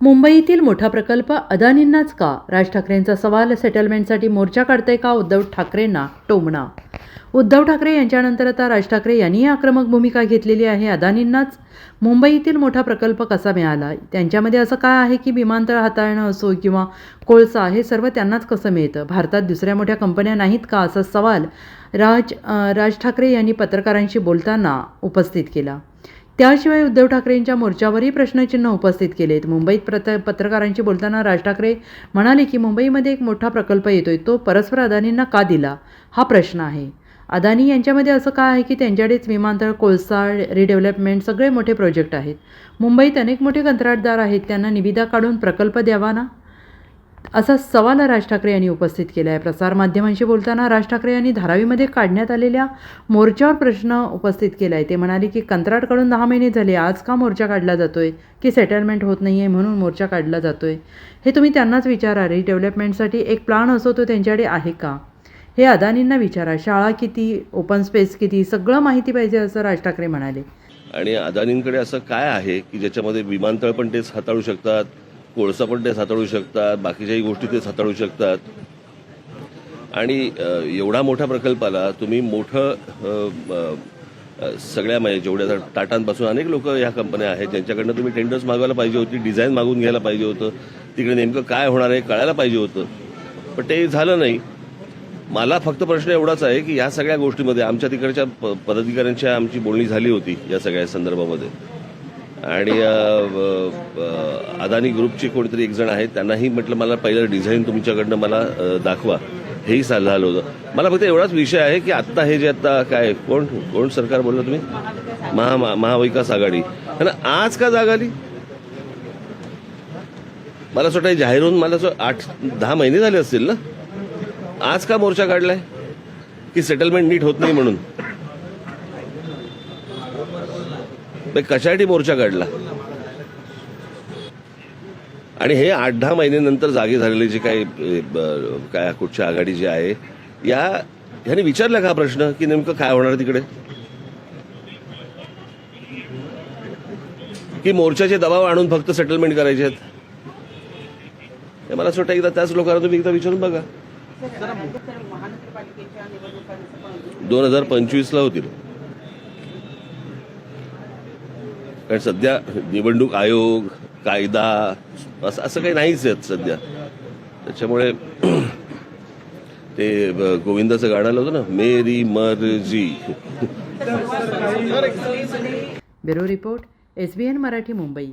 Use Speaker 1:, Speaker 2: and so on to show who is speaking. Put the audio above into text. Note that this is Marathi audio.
Speaker 1: मुंबईतील मोठा प्रकल्प अदानींनाच का? राज ठाकरेंचा सवाल सेटलमेंटसाठी मोर्चा काढतंय का उद्धव ठाकरेंना टोमणा? उद्धव ठाकरे यांच्यानंतर आता राज ठाकरे यांनीही आक्रमक भूमिका घेतलेली आहे अदानींनाच. मुंबईतील मोठा प्रकल्प कसा मिळाला? त्यांच्यामध्ये असं काय आहे की विमानतळ हाताळणं असो किंवा कोळसा हे सर्व त्यांनाच कसं मिळतं? भारतात दुसऱ्या मोठ्या कंपन्या नाहीत का? असा सवाल राज राज ठाकरे यांनी पत्रकारांशी बोलताना उपस्थित केला. त्याशिवाय उद्धव ठाकरेंच्या मोर्चावरही प्रश्नचिन्ह उपस्थित केलेत. मुंबईत प्रत पत्रकारांशी बोलताना राज ठाकरे म्हणाले की मुंबईमध्ये एक मोठा प्रकल्प येतोय. तो परस्पर अदानींना का दिला? हा प्रश्न आहे. अदानी यांच्यामध्ये असं काय आहे की त्यांच्याकडेच विमानतळ कोळसा रिडेव्हलपमेंट सगळे मोठे प्रोजेक्ट आहेत. मुंबईत अनेक मोठे कंत्राटदार आहेत. त्यांना निविदा काढून प्रकल्प द्यावा ना? असा सवाल राज ठाकरे यांनी उपस्थित केला आहे प्रसारमाध्यमांशी बोलताना राज ठाकरे यांनी धारावीमध्ये काढण्यात आलेल्या मोर्चावर प्रश्न उपस्थित केला आहे ते म्हणाले की कंत्राटकडून दहा महिने झाले आज का मोर्चा काढला जातोय? की सेटलमेंट होत नाही आहे म्हणून मोर्चा काढला जातोय? हे तुम्ही त्यांनाच विचारा. रिडेव्हलपमेंटसाठी एक प्लान असो तो त्यांच्याकडे आहे का? हे अदानींना विचारा. शाळा किती ओपन स्पेस किती सगळं माहिती पाहिजे असं राज ठाकरे म्हणाले.
Speaker 2: आणि अदानींकडे असं काय आहे की ज्याच्यामध्ये विमानतळ पण तेच हाताळू शकतात? कोळसा पण ते हाताळू शकतात बाकीच्याही गोष्टी ते हाताळू शकतात. आणि एवढा मोठ्या प्रकल्पाला तुम्ही मोठं सगळ्या म्हणजे जेवढ्या टाटांपासून अनेक लोक ह्या कंपन्या आहेत ज्यांच्याकडनं तुम्ही टेंडर्स मागवायला पाहिजे होती डिझाईन मागून घ्यायला पाहिजे होतं. तिकडे नेमकं काय होणार आहे कळायला पाहिजे होतं. पण ते झालं नाही. मला फक्त प्रश्न एवढाच आहे की या सगळ्या गोष्टीमध्ये आमच्या तिकडच्या प- आमची बोलणी झाली होती या सगळ्या संदर्भामध्ये. आणि अदानी ग्रुपचे कोणीतरी एक जण आहेत त्यांनाही म्हटलं मला पहिलं डिझाईन तुमच्याकडनं मला दाखवा. हेही सल्ला आलं होतं. मला फक्त एवढाच विषय आहे की आत्ता हे जे आत्ता काय कोण कोण सरकार बोललं तुम्ही? महा महाविकास आघाडी. ना आज का जाग आली? मला असं वाटतं जाहीर होऊन मला असं आठ दहा महिने झाले असतील ना? आज का मोर्चा काढलाय? की सेटलमेंट नीट होत नाही म्हणून? ते कशासाठी मोर्चा काढला? आणि हे आठ दहा महिन्यानंतर जागे झालेले जे काही काय कुठच्या आघाडी जी आहे या ह्याने विचारला का प्रश्न की नेमकं काय होणार तिकडे? की मोर्चाचे दबाव आणून फक्त सेटलमेंट करायचे आहेत? मला असं वाटतं एकदा त्याच लोकांना तुम्ही एकदा विचारून बघा. दोन हजार पंचवीस ला होतील. कारण सध्या निवडणूक आयोग कायदा असं असं काही नाहीच आहेत सध्या. त्याच्यामुळे ते गोविंदाचं गाणं आलं होतं ना मेरी मर्जी.
Speaker 1: Bureau report S B N Marathi Mumbai.